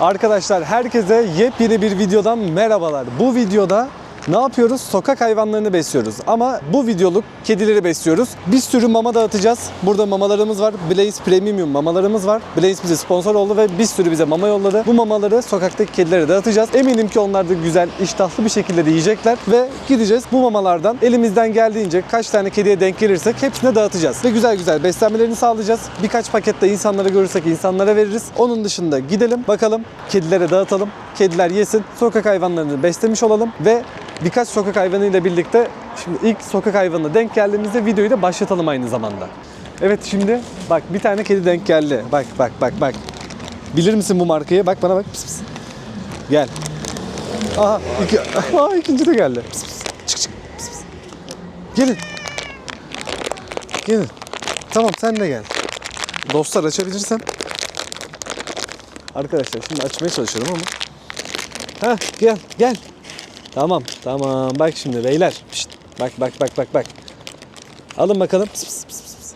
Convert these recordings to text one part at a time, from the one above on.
Arkadaşlar herkese yepyeni bir videodan merhabalar. Bu videoda ne yapıyoruz? Sokak hayvanlarını besliyoruz. Ama bu videoluk kedileri besliyoruz. Bir sürü mama dağıtacağız. Burada mamalarımız var. Blaze Premium mamalarımız var. Blaze bize sponsor oldu ve bir sürü bize mama yolladı. Bu mamaları sokaktaki kedilere dağıtacağız. Eminim ki onlar da güzel, iştahlı bir şekilde de yiyecekler. Ve gideceğiz bu mamalardan elimizden geldiğince kaç tane kediye denk gelirsek hepsine dağıtacağız. Ve güzel güzel beslenmelerini sağlayacağız. Birkaç pakette insanlara görürsek insanlara veririz. Onun dışında gidelim bakalım kedilere dağıtalım. Kediler yesin. Sokak hayvanlarını beslemiş olalım ve birkaç sokak hayvanıyla birlikte şimdi ilk sokak hayvanına denk geldiğimizde videoyu da başlatalım aynı zamanda. Evet şimdi bak bir tane kedi denk geldi. Bak bak bak bak. Bilir misin bu markayı? Bak bana bak. Pıs pıs. Gel. Aha, iki, aha ikinci de geldi. Pıs pıs. Çık çık. Pıs pıs. Gelin. Gelin. Tamam sen de gel. Dostlar açabilirsem. Arkadaşlar şimdi açmaya çalışıyorum ama. Ha gel gel. Tamam tamam bak şimdi beyler. Pişt, bak bak bak bak bak. Alın bakalım. Pıs, pıs, pıs, pıs.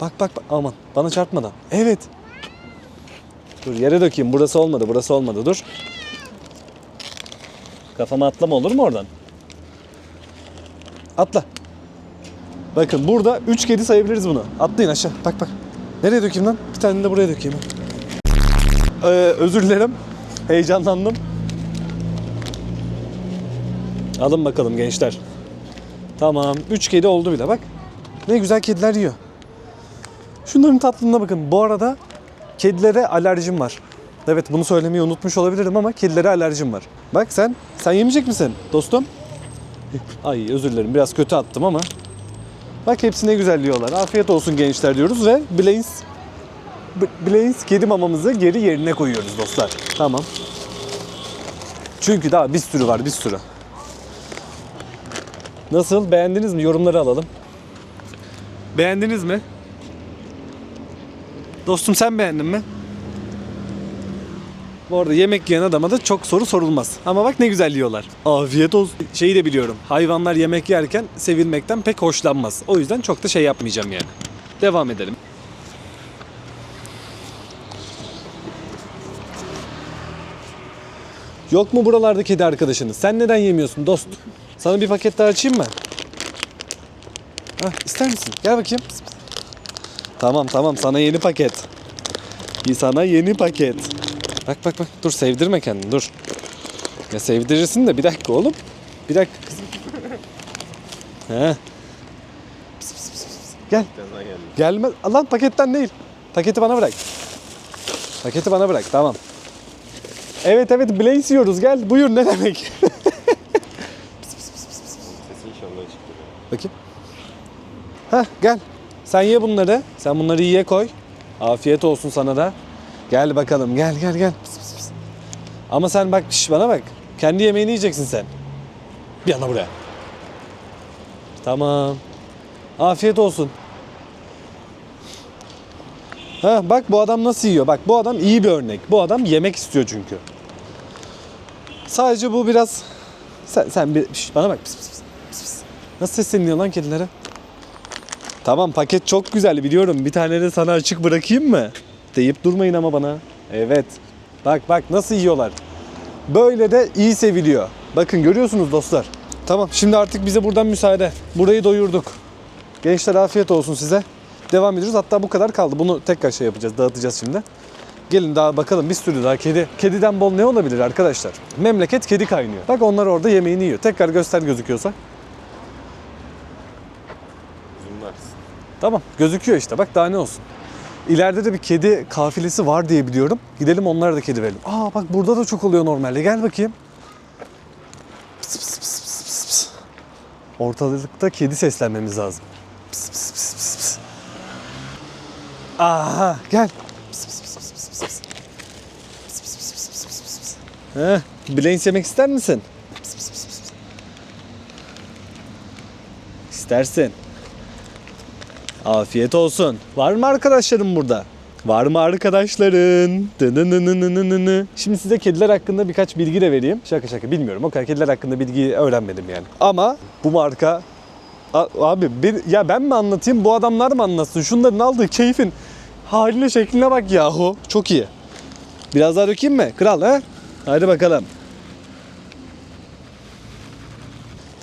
Bak bak bak aman bana çarpmadan. Evet. Dur yere dökeyim. Burası olmadı. Burası olmadı. Dur. Kafama atlama olur mu oradan? Atla. Bakın burada 3 kedi sayabiliriz bunu. Atlayın aşağı. Bak bak. Nereye dökeyim lan? Bir tane de buraya dökeyim. Ee, özür dilerim. Heyecanlandım. Alın bakalım gençler. Tamam. 3 kedi oldu bile bak. Ne güzel kediler yiyor. Şunların tatlılığına bakın. Bu arada kedilere alerjim var. Evet bunu söylemeyi unutmuş olabilirim ama kedilere alerjim var. Bak sen, sen yemeyecek misin dostum? Ay özür dilerim biraz kötü attım ama. Bak hepsi ne güzel yiyorlar. Afiyet olsun gençler diyoruz ve Blaze Blaze kedi mamamızı geri yerine koyuyoruz dostlar. Tamam. Çünkü daha bir sürü var bir sürü. Nasıl? Beğendiniz mi? Yorumları alalım. Beğendiniz mi? Dostum sen beğendin mi? Bu arada yemek yiyen adama da çok soru sorulmaz. Ama bak ne güzel yiyorlar. Afiyet olsun. Şeyi de biliyorum. Hayvanlar yemek yerken sevilmekten pek hoşlanmaz. O yüzden çok da şey yapmayacağım yani. Devam edelim. Yok mu buralarda kedi arkadaşınız? Sen neden yemiyorsun dost? Sana bir paket daha açayım mı? Hah, ister misin? Gel bakayım. Tamam tamam sana yeni paket. Sana yeni paket. Bak bak bak dur sevdirme kendini dur. Ya sevdirirsin de bir dakika oğlum. Bir dakika kızım. He. Pıs, pıs, pıs, pıs. Gel. Gelme. Lan paketten değil. Paketi bana bırak. Paketi bana bırak tamam. Evet evet Blaze yiyoruz gel buyur ne demek. Sesi inşallah çıktı. Bakayım. Heh gel. Sen ye bunları. Sen bunları yiye koy. Afiyet olsun sana da. Gel bakalım gel gel gel. Pıs, pıs, pıs. Ama sen bak şş, bana bak. Kendi yemeğini yiyeceksin sen. Bir yana buraya. Tamam. Afiyet olsun. Ha bak bu adam nasıl yiyor. Bak bu adam iyi bir örnek. Bu adam yemek istiyor çünkü. Sadece bu biraz sen, sen bir şş, bana bak. Pıs, pıs, pıs, pıs. Nasıl sesleniyor lan kedilere? Tamam paket çok güzel biliyorum. Bir tane de sana açık bırakayım mı? Deyip durmayın ama bana. Evet. Bak bak nasıl yiyorlar. Böyle de iyi seviliyor. Bakın görüyorsunuz dostlar. Tamam şimdi artık bize buradan müsaade. Burayı doyurduk. Gençler afiyet olsun size. Devam ediyoruz. Hatta bu kadar kaldı. Bunu tekrar şey yapacağız. Dağıtacağız şimdi. Gelin daha bakalım bir sürü daha kedi. Kediden bol ne olabilir arkadaşlar? Memleket kedi kaynıyor. Bak onlar orada yemeğini yiyor. Tekrar göster gözüküyorsa. Tamam gözüküyor işte bak daha ne olsun. İleride de bir kedi kafilesi var diye biliyorum. Gidelim onlara da kedi verelim. Aa bak burada da çok oluyor normalde. Gel bakayım. Pıs pıs pıs pıs pıs. Ortalıkta kedi seslenmemiz lazım. Pıs pıs. Aha gel. Pıs pıs pıs pıs yemek ister misin? Pıs pıs pıs pıs. İstersin. Afiyet olsun. Var mı arkadaşlarım burada? Var mı arkadaşların? Şimdi size kediler hakkında birkaç bilgi de vereyim. Şaka şaka bilmiyorum. O kadar kediler hakkında bilgi öğrenmedim yani. Ama bu marka A- abi bir, ya ben mi anlatayım bu adamlar mı anlatsın? Şunların aldığı keyfin haline şekline bak yahu. Çok iyi. Biraz daha dökeyim mi? Kral ha? Hadi bakalım.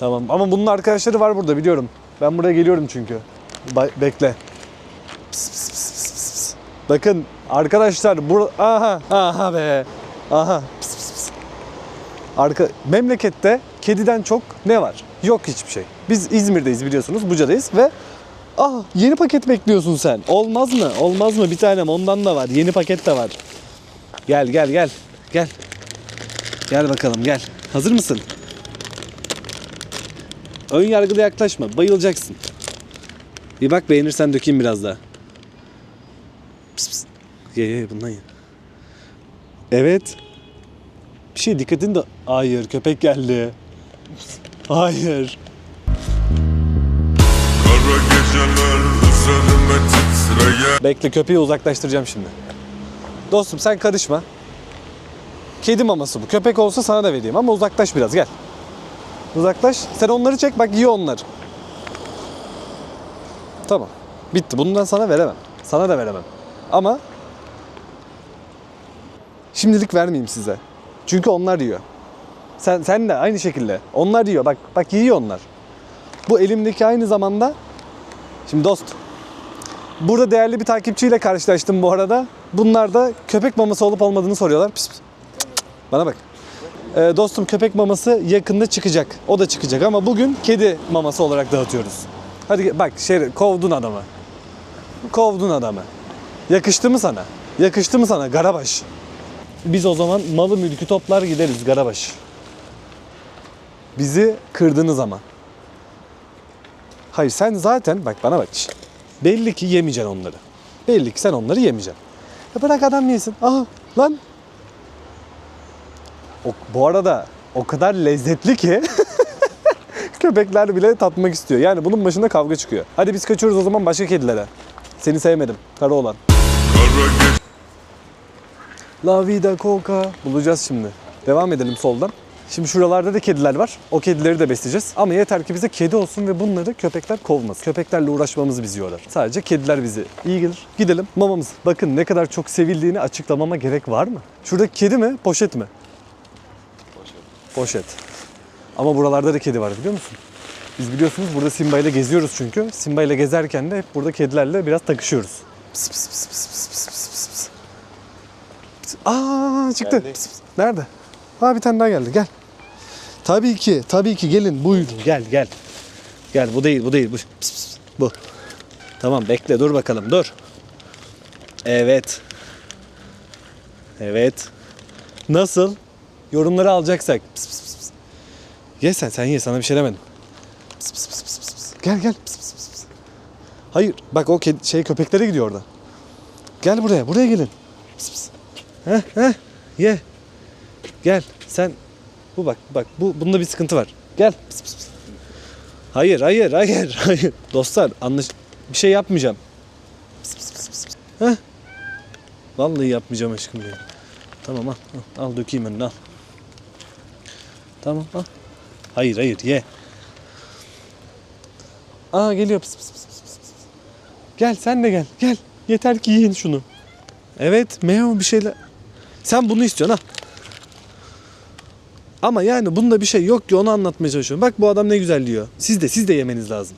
Tamam ama bunun arkadaşları var burada biliyorum. Ben buraya geliyorum çünkü. Ba- bekle. Pıs, pıs, pıs, pıs, pıs. Bakın arkadaşlar bur aha aha be. Aha. Pıs, pıs, pıs. Arka memlekette kediden çok ne var? Yok hiçbir şey. Biz İzmir'deyiz biliyorsunuz. Buca'dayız ve ah yeni paket bekliyorsun sen. Olmaz mı? Olmaz mı? Bir tanem ondan da var. Yeni paket de var. Gel gel gel. Gel. Gel bakalım gel. Hazır mısın? Ön yargılı yaklaşma. Bayılacaksın. Bir bak beğenirsen dökeyim biraz daha. Pıs pıs. Ye ye bundan ye. Evet. Bir şey dikkatin de... Hayır köpek geldi. Hayır. Geceler üzerime titreyen Bekle köpeği uzaklaştıracağım şimdi. Dostum sen karışma. Kedi maması bu. Köpek olsa sana da vereyim ama uzaklaş biraz gel. Uzaklaş. Sen onları çek bak yiyor onlar. Tamam. Bitti. Bundan sana veremem. Sana da veremem. Ama şimdilik vermeyeyim size. Çünkü onlar yiyor. Sen sen de aynı şekilde. Onlar yiyor. Bak bak yiyor onlar. Bu elimdeki aynı zamanda Şimdi dost Burada değerli bir takipçiyle karşılaştım bu arada. Bunlar da köpek maması olup olmadığını soruyorlar. Pis pis. Bana bak. Ee, dostum köpek maması yakında çıkacak. O da çıkacak ama bugün kedi maması olarak dağıtıyoruz. Hadi bak şey kovdun adamı. Kovdun adamı. Yakıştı mı sana? Yakıştı mı sana Garabaş? Biz o zaman malı mülkü toplar gideriz Garabaş. Bizi kırdınız ama. Hayır sen zaten bak bana bak. Belli ki yemeyeceksin onları. Belli ki sen onları yemeyeceksin. Ya bırak adam yesin. Aha lan. O, bu arada o kadar lezzetli ki köpekler bile tatmak istiyor. Yani bunun başında kavga çıkıyor. Hadi biz kaçıyoruz o zaman başka kedilere. Seni sevmedim. Kara olan. La vida coca. Bulacağız şimdi. Devam edelim soldan. Şimdi şuralarda da kediler var. O kedileri de besleyeceğiz. Ama yeter ki bize kedi olsun ve bunları köpekler kovmasın. Köpeklerle uğraşmamız bizi yorar. Sadece kediler bize iyi gelir. Gidelim mamamız. Bakın ne kadar çok sevildiğini açıklamama gerek var mı? Şuradaki kedi mi, poşet mi? Poşet. Poşet. Ama buralarda da kedi var biliyor musun? Biz biliyorsunuz burada Simba ile geziyoruz çünkü. Simba ile gezerken de hep burada kedilerle biraz takışıyoruz. Pıs pıs pıs pıs pıs pıs pıs pıs. Aa çıktı. Pıs pıs. Nerede? Ha bir tane daha geldi. Gel. Tabii ki, tabii ki gelin. Buyurun. Gel, gel. Gel bu değil, bu değil. Bu. Pıs pıs. Bu. Tamam bekle dur bakalım. Dur. Evet. Evet. Nasıl? Yorumları alacaksak. Pıs pıs pıs. Ye sen, sen ye. Sana bir şey demedim. Pıs pıs pıs pıs pıs. Gel gel. Pıs pıs pıs. Hayır. Bak o kedi, şey köpeklere gidiyor orada. Gel buraya. Buraya gelin. Pıs pıs. Heh heh. Ye. Gel. Sen bu bak bak bu bunda bir sıkıntı var. Gel. Pıs pıs pıs. Hayır hayır hayır hayır. Dostlar anlaş bir şey yapmayacağım. Pıs pıs pıs pıs. Heh. Vallahi yapmayacağım aşkım benim. Tamam al, al, al dökeyim önüne al. Tamam al. Hayır hayır ye. Aa geliyor pıs pıs pıs pıs pıs. Gel sen de gel gel. Yeter ki yiyin şunu. Evet meo bir şeyler. Sen bunu istiyorsun ha. Ama yani bunda bir şey yok ki onu anlatmaya çalışıyorum. Bak bu adam ne güzel diyor. Siz de siz de yemeniz lazım.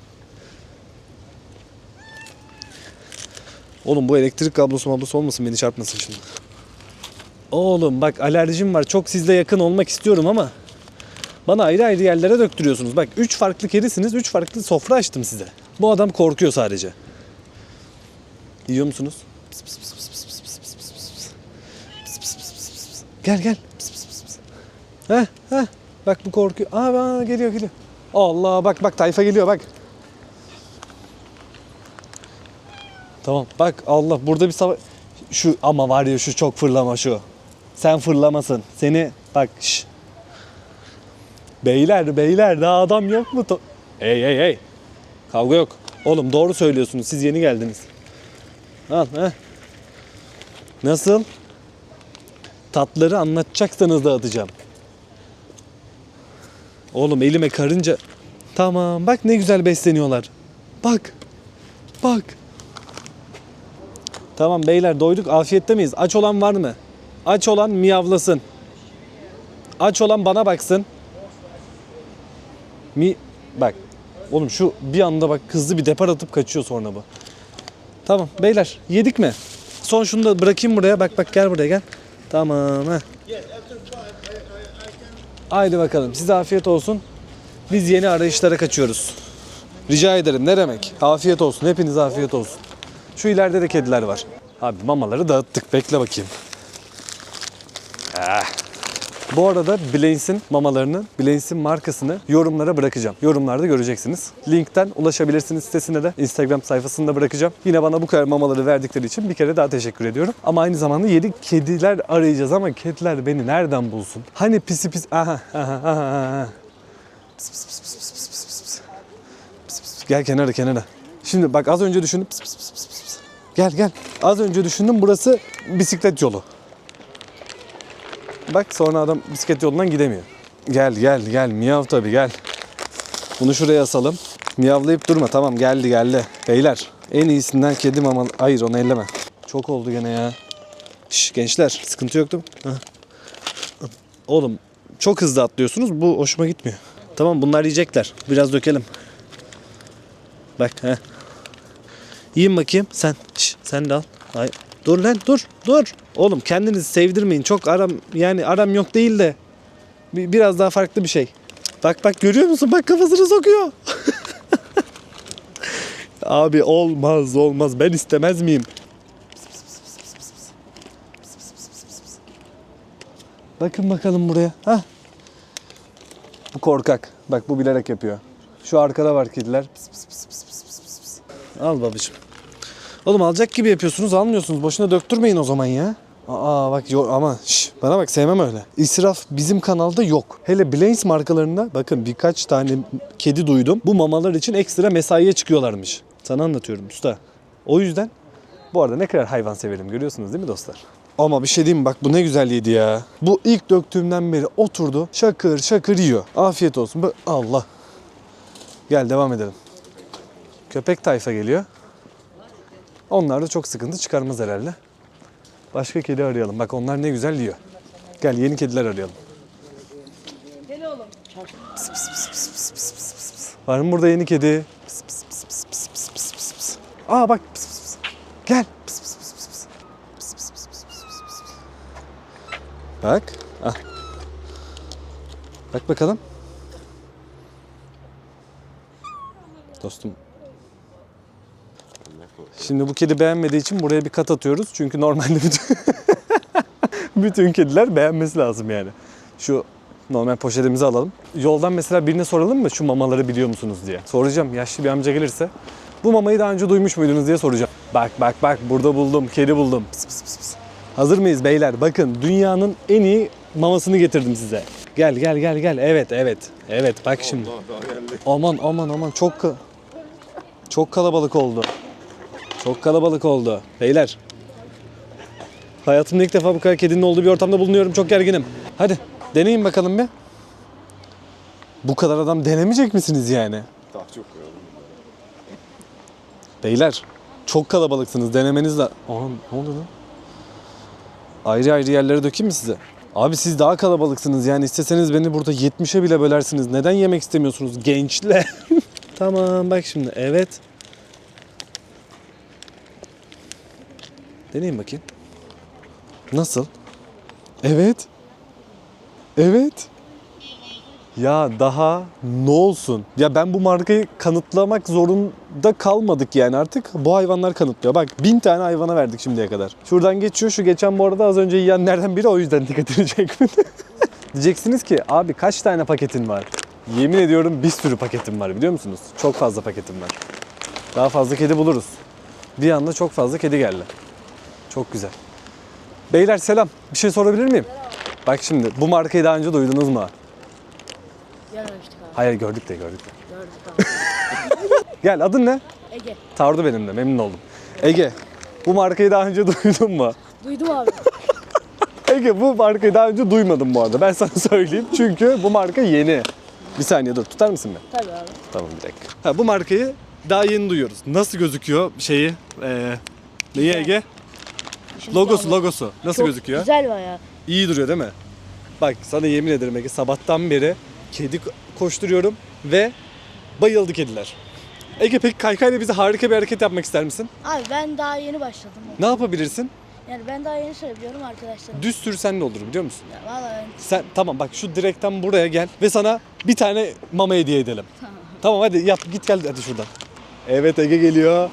Oğlum bu elektrik kablosu mablosu olmasın beni çarpmasın şimdi. Oğlum bak alerjim var çok sizle yakın olmak istiyorum ama bana ayrı ayrı yerlere döktürüyorsunuz. Bak 3 farklı kerisiniz 3 farklı sofra açtım size. Bu adam korkuyor sadece. Yiyor musunuz? Gel gel. Heh heh. Bak bu korkuyor. Aa, aa geliyor geliyor. Allah bak bak tayfa geliyor bak. Tamam bak Allah burada bir savaş. Şu ama var ya şu çok fırlama şu. Sen fırlamasın. Seni bak şş. Beyler beyler daha adam yok mu? Hey hey hey. Kavga yok. Oğlum doğru söylüyorsunuz. Siz yeni geldiniz. Al he. Nasıl? Tatları anlatacaksanız dağıtacağım. Oğlum elime karınca... Tamam bak ne güzel besleniyorlar. Bak. Bak. Tamam beyler doyduk afiyette miyiz? Aç olan var mı? Aç olan miyavlasın. Aç olan bana baksın. Mi bak. Oğlum şu bir anda bak hızlı bir depar atıp kaçıyor sonra bu. Tamam beyler yedik mi? Son şunu da bırakayım buraya. Bak bak gel buraya gel. Tamam ha. Haydi bakalım size afiyet olsun. Biz yeni arayışlara kaçıyoruz. Rica ederim ne demek? Afiyet olsun. Hepinize afiyet olsun. Şu ileride de kediler var. Abi mamaları dağıttık. Bekle bakayım. Bu arada Blains'in mamalarını, Blains'in markasını yorumlara bırakacağım. Yorumlarda göreceksiniz. Linkten ulaşabilirsiniz sitesine de. Instagram sayfasında bırakacağım. Yine bana bu kadar mamaları verdikleri için bir kere daha teşekkür ediyorum. Ama aynı zamanda yedi kediler arayacağız ama kediler beni nereden bulsun? Hani pisi pis... Aha, aha, aha. Pıs, pıs, pıs, pıs, pıs. Gel kenara kenara. Şimdi bak az önce düşündüm. Pıs, pıs, pıs, pıs. Gel gel. Az önce düşündüm burası bisiklet yolu. Bak sonra adam bisiklet yolundan gidemiyor. Gel gel gel miyav tabii gel. Bunu şuraya asalım. Miyavlayıp durma tamam geldi geldi. Beyler en iyisinden kedi mama... Hayır onu elleme. Çok oldu gene ya. Şş, gençler sıkıntı yoktu. Hah. Oğlum çok hızlı atlıyorsunuz bu hoşuma gitmiyor. Tamam bunlar yiyecekler. Biraz dökelim. Bak ha. Yiyin bakayım sen. Şş, sen de al. Ay. Dur lan dur dur. Oğlum kendinizi sevdirmeyin. Çok aram yani aram yok değil de bi- biraz daha farklı bir şey. Bak bak görüyor musun? Bak kafasını sokuyor. Abi olmaz olmaz. Ben istemez miyim? Bakın bakalım buraya. Hah. Bu korkak. Bak bu bilerek yapıyor. Şu arkada var kediler. Al babacığım. Oğlum alacak gibi yapıyorsunuz almıyorsunuz. Boşuna döktürmeyin o zaman ya. Aa bak yo, ama şş, bana bak sevmem öyle. İsraf bizim kanalda yok. Hele Blaze markalarında bakın birkaç tane kedi duydum. Bu mamalar için ekstra mesaiye çıkıyorlarmış. Sana anlatıyorum usta. O yüzden bu arada ne kadar hayvan severim görüyorsunuz değil mi dostlar? Ama bir şey diyeyim bak bu ne güzel ya. Bu ilk döktüğümden beri oturdu şakır şakır yiyor. Afiyet olsun. Allah. Gel devam edelim. Köpek tayfa geliyor. Onlar da çok sıkıntı çıkarmaz herhalde. Başka kedi arayalım. Bak onlar ne güzel yiyor. Gel yeni kediler arayalım. Pıs, pıs, pıs, pıs, pıs, pıs, pıs, pıs, pıs. Var mı burada yeni kedi? Pıs, pıs, pıs, pıs, pıs, pıs, pıs, pıs, pıs. Aa bak pıs, pıs, pıs. Gel. Pıs, pıs, pıs, pıs, pıs. Pıs, pıs, pıs, pıs, pıs, pıs, pıs. Bak. Ah. Bak bakalım. Dostum Şimdi bu kedi beğenmediği için buraya bir kat atıyoruz. Çünkü normalde bütün, bütün kediler beğenmesi lazım yani. Şu normal poşetimizi alalım. Yoldan mesela birine soralım mı şu mamaları biliyor musunuz diye. Soracağım yaşlı bir amca gelirse. Bu mamayı daha önce duymuş muydunuz diye soracağım. Bak bak bak burada buldum kedi buldum. Pıs, pıs, pıs, pıs. Hazır mıyız beyler? Bakın dünyanın en iyi mamasını getirdim size. Gel gel gel gel. Evet evet. Evet bak şimdi. Aman aman aman çok çok kalabalık oldu. Çok kalabalık oldu. Beyler. Hayatımda ilk defa bu kadar kedinin olduğu bir ortamda bulunuyorum. Çok gerginim. Hadi deneyin bakalım bir. Bu kadar adam denemeyecek misiniz yani? Daha çok koyalım. Beyler çok kalabalıksınız. Denemeniz de... Aa ne oldu lan? Ayrı ayrı yerlere dökeyim mi size? Abi siz daha kalabalıksınız yani isteseniz beni burada 70'e bile bölersiniz. Neden yemek istemiyorsunuz gençler? tamam bak şimdi evet. Deneyin bakayım. Nasıl? Evet. Evet. Ya daha ne olsun? Ya ben bu markayı kanıtlamak zorunda kalmadık yani artık. Bu hayvanlar kanıtlıyor. Bak bin tane hayvana verdik şimdiye kadar. Şuradan geçiyor. Şu geçen bu arada az önce yiyenlerden biri o yüzden dikkatini çekmedi. Diyeceksiniz ki abi kaç tane paketin var? Yemin ediyorum bir sürü paketim var biliyor musunuz? Çok fazla paketim var. Daha fazla kedi buluruz. Bir anda çok fazla kedi geldi. Çok güzel. Beyler selam. Bir şey sorabilir miyim? Bak şimdi bu markayı daha önce duydunuz mu? Görmemiştik abi. Hayır gördük de gördük de. Gördük abi. Gel adın ne? Ege. Tardu benim de memnun oldum. Ege bu markayı daha önce duydun mu? Duydum abi. Ege bu markayı daha önce duymadım bu arada ben sana söyleyeyim. Çünkü bu marka yeni. Bir saniye dur tutar mısın beni? Tabii abi. Tamam bir dakika. Ha, bu markayı daha yeni duyuyoruz. Nasıl gözüküyor şeyi? Ee, neyi Ege? Şimdi Logosu logosu. Nasıl çok gözüküyor? Güzel baya. İyi duruyor değil mi? Bak sana yemin ederim Ege sabahtan beri kedi ko- koşturuyorum ve bayıldı kediler. Ege peki kaykayla bize harika bir hareket yapmak ister misin? Abi ben daha yeni başladım. Ne yapabilirsin? Yani ben daha yeni söylüyorum arkadaşlarım. Düz sürsen ne olur biliyor musun? Ya Valla ben Sen tamam bak şu direkten buraya gel ve sana bir tane mama hediye edelim. Tamam hadi yap git gel hadi şuradan. Evet Ege geliyor.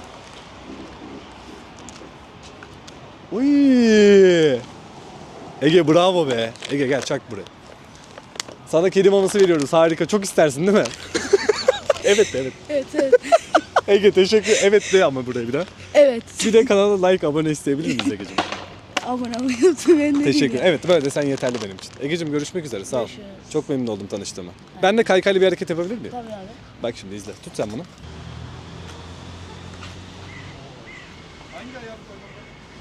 Uy. Ege bravo be. Ege gel çak buraya. Sana kedi maması veriyoruz. Harika. Çok istersin değil mi? evet evet. Evet evet. Ege teşekkür. Evet de ama buraya bir daha. evet. Bir de kanala like abone isteyebilir miyiz Ege'ciğim? Abone olmayı de Teşekkür. Evet böyle de sen yeterli benim için. Ege'ciğim görüşmek üzere. Sağ ol. Görüşürüz. Çok memnun oldum tanıştığıma. Ben de kaykaylı bir hareket yapabilir miyim? Tabii abi. Bak şimdi izle. Tut sen bunu.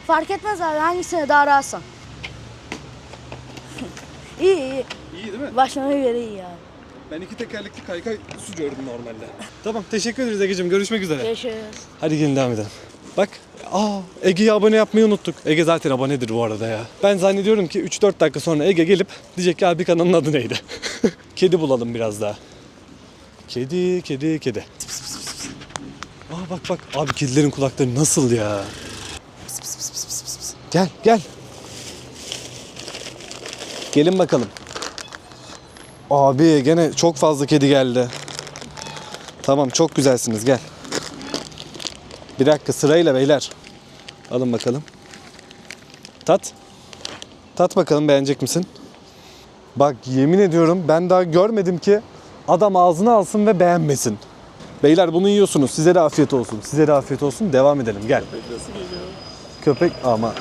Fark etmez abi hangisine daha rahatsan. iyi iyi. İyi değil mi? Başlamaya göre iyi abi. Ben iki tekerlekli kaykay sürüyorum normalde. Tamam teşekkür ederiz Ege'ciğim. Görüşmek üzere. Görüşürüz. Hadi gelin devam edelim. Bak. Aa Ege'ye abone yapmayı unuttuk. Ege zaten abonedir bu arada ya. Ben zannediyorum ki 3-4 dakika sonra Ege gelip diyecek ki abi kanalın adı neydi? kedi bulalım biraz daha. Kedi, kedi, kedi. Aa bak bak. Abi kedilerin kulakları nasıl ya? Pıs, pıs, pıs, pıs, pıs, pıs, pıs. Gel, gel. Gelin bakalım. Abi gene çok fazla kedi geldi. Tamam çok güzelsiniz gel. Bir dakika sırayla beyler. Alın bakalım. Tat. Tat bakalım beğenecek misin? Bak yemin ediyorum ben daha görmedim ki adam ağzına alsın ve beğenmesin. Beyler bunu yiyorsunuz. Size de afiyet olsun. Size de afiyet olsun. Devam edelim. Gel. Köpek ama.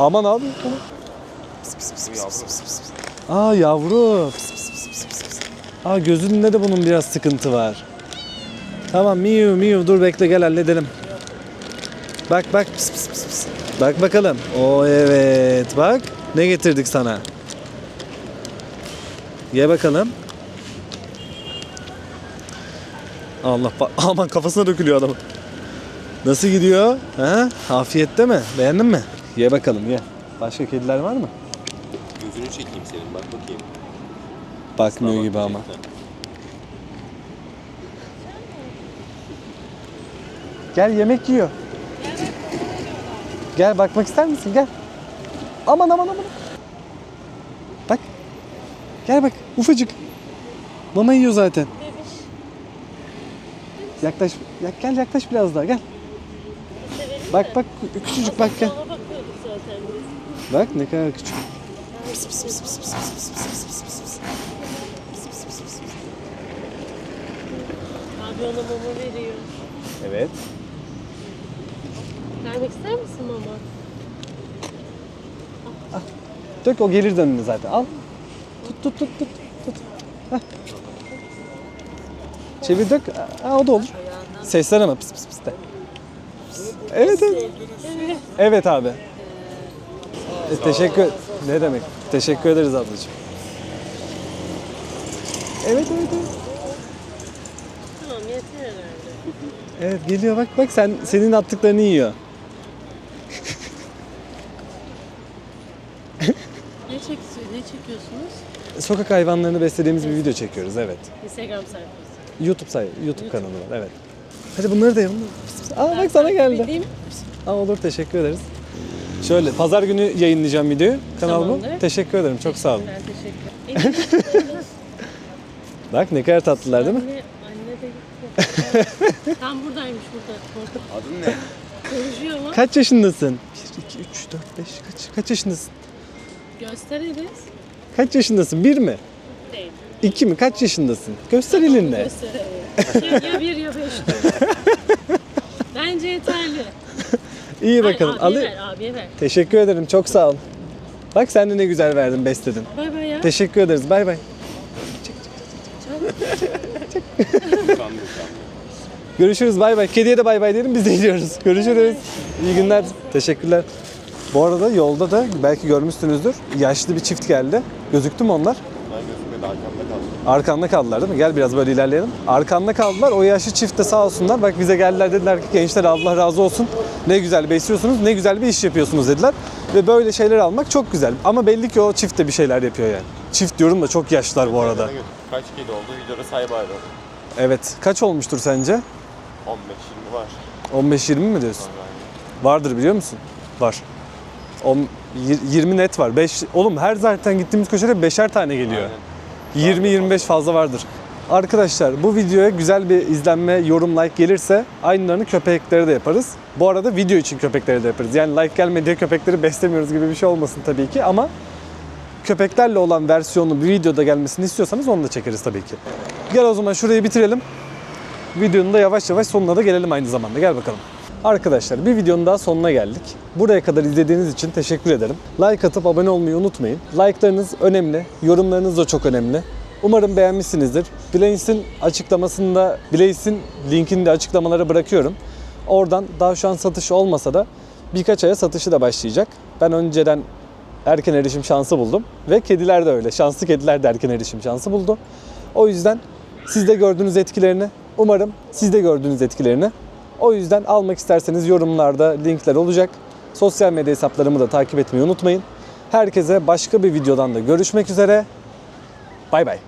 Aman abi. Bu yavru. Aa yavru. Pıs, pıs, pıs, pıs, pıs, pıs. Aa gözünde de bunun biraz sıkıntı var. Tamam miyu miyu dur bekle gel halledelim. Bak bak pıs, pıs, pıs, pıs. Bak bakalım. O evet bak ne getirdik sana. Ye bakalım. Allah ba- aman kafasına dökülüyor adamın. Nasıl gidiyor? Ha? Afiyette mi? Beğendin mi? Ye bakalım ye. Başka kediler var mı? Gözünü çekeyim senin bak bakayım. Bakmıyor Sana gibi ama. Gel yemek yiyor. Gel bakmak ister misin? Gel. Aman aman aman. Bak. Gel bak ufacık. Mama yiyor zaten. Yaklaş. Yak, gel yaklaş biraz daha gel. Bak bak küçücük bak gel. Bak ne kadar küçük. Abi ona mama veriyor. Evet. Vermek ister misin mama? Ah, dök o gelir dönünü zaten. Al. Tut tut tut tut. tut. Heh. Çevir dök. Aa, o da olur. Sesler ama pis pis pis de. Evet, evet. Evet abi. E, teşekkür ne demek? Teşekkür ederiz ablacığım. Evet evet evet. Tamam yeter herhalde. Evet geliyor bak bak sen senin attıklarını yiyor. Ne, çek ne çekiyorsunuz? Sokak hayvanlarını beslediğimiz bir video çekiyoruz evet. Instagram sayfası. YouTube say YouTube kanalı var evet. Hadi bunları da pıs. Aa bak sana geldi. Bildiğim Aa, olur teşekkür ederiz. Şöyle pazar günü yayınlayacağım videoyu kanalıma. Tamamdır. Teşekkür ederim çok sağ olun. ben teşekkür ederim. Bak ne kadar tatlılar değil mi? Anne, anne de gitti. Tam buradaymış burada. Adın ne? Konuşuyor ama Kaç yaşındasın? 1, 2, 3, 4, 5 kaç, kaç yaşındasın? gösteririz. Kaç yaşındasın? Bir mi? Değil. İki mi? Kaç yaşındasın? Göster elinle. Gösterelim. ya, ya bir ya beş. Bence yeterli. İyi Hayır, bakalım. abiye Alı- ver, abiye ver. Teşekkür ederim çok sağ ol. Bak sen de ne güzel verdin besledin. Bay bay ya. Teşekkür ederiz bay bay. Görüşürüz bay bay. Kediye de bay bay diyelim biz de gidiyoruz. Görüşürüz. İyi günler. Teşekkürler. Bu arada yolda da belki görmüşsünüzdür. Yaşlı bir çift geldi. Gözüktü mü onlar? Ben gözükmedi Arkamda kaldı. Arkanda kaldılar değil mi? Gel biraz böyle ilerleyelim. Arkanda kaldılar. O yaşlı çift de sağ olsunlar. Bak bize geldiler dediler ki gençler Allah razı olsun. Ne güzel besliyorsunuz, ne güzel bir iş yapıyorsunuz dediler. Ve böyle şeyler almak çok güzel. Ama belli ki o çift de bir şeyler yapıyor yani. Çift diyorum da çok yaşlılar bu arada. Kaç kedi oldu? Videoda say bari. Evet. Kaç olmuştur sence? 15-20 var. 15-20 mi diyorsun? Vardır biliyor musun? Var. On, yir- 20 net var. 5 oğlum her zaten gittiğimiz köşede beşer tane geliyor. Aynen. 20-25 fazla vardır. Arkadaşlar bu videoya güzel bir izlenme, yorum, like gelirse aynılarını köpeklere de yaparız. Bu arada video için köpeklere de yaparız. Yani like gelmedi diye köpekleri beslemiyoruz gibi bir şey olmasın tabii ki ama köpeklerle olan versiyonu bir videoda gelmesini istiyorsanız onu da çekeriz tabii ki. Gel o zaman şurayı bitirelim. Videonun da yavaş yavaş sonuna da gelelim aynı zamanda. Gel bakalım. Arkadaşlar bir videonun daha sonuna geldik. Buraya kadar izlediğiniz için teşekkür ederim. Like atıp abone olmayı unutmayın. Like'larınız önemli, yorumlarınız da çok önemli. Umarım beğenmişsinizdir. Blaze'in açıklamasında, Blaze'in linkini de açıklamalara bırakıyorum. Oradan daha şu an satış olmasa da birkaç aya satışı da başlayacak. Ben önceden erken erişim şansı buldum. Ve kediler de öyle. Şanslı kediler de erken erişim şansı buldu. O yüzden siz de gördüğünüz etkilerini, umarım siz de gördüğünüz etkilerini. O yüzden almak isterseniz yorumlarda linkler olacak. Sosyal medya hesaplarımı da takip etmeyi unutmayın. Herkese başka bir videodan da görüşmek üzere. Bay bay.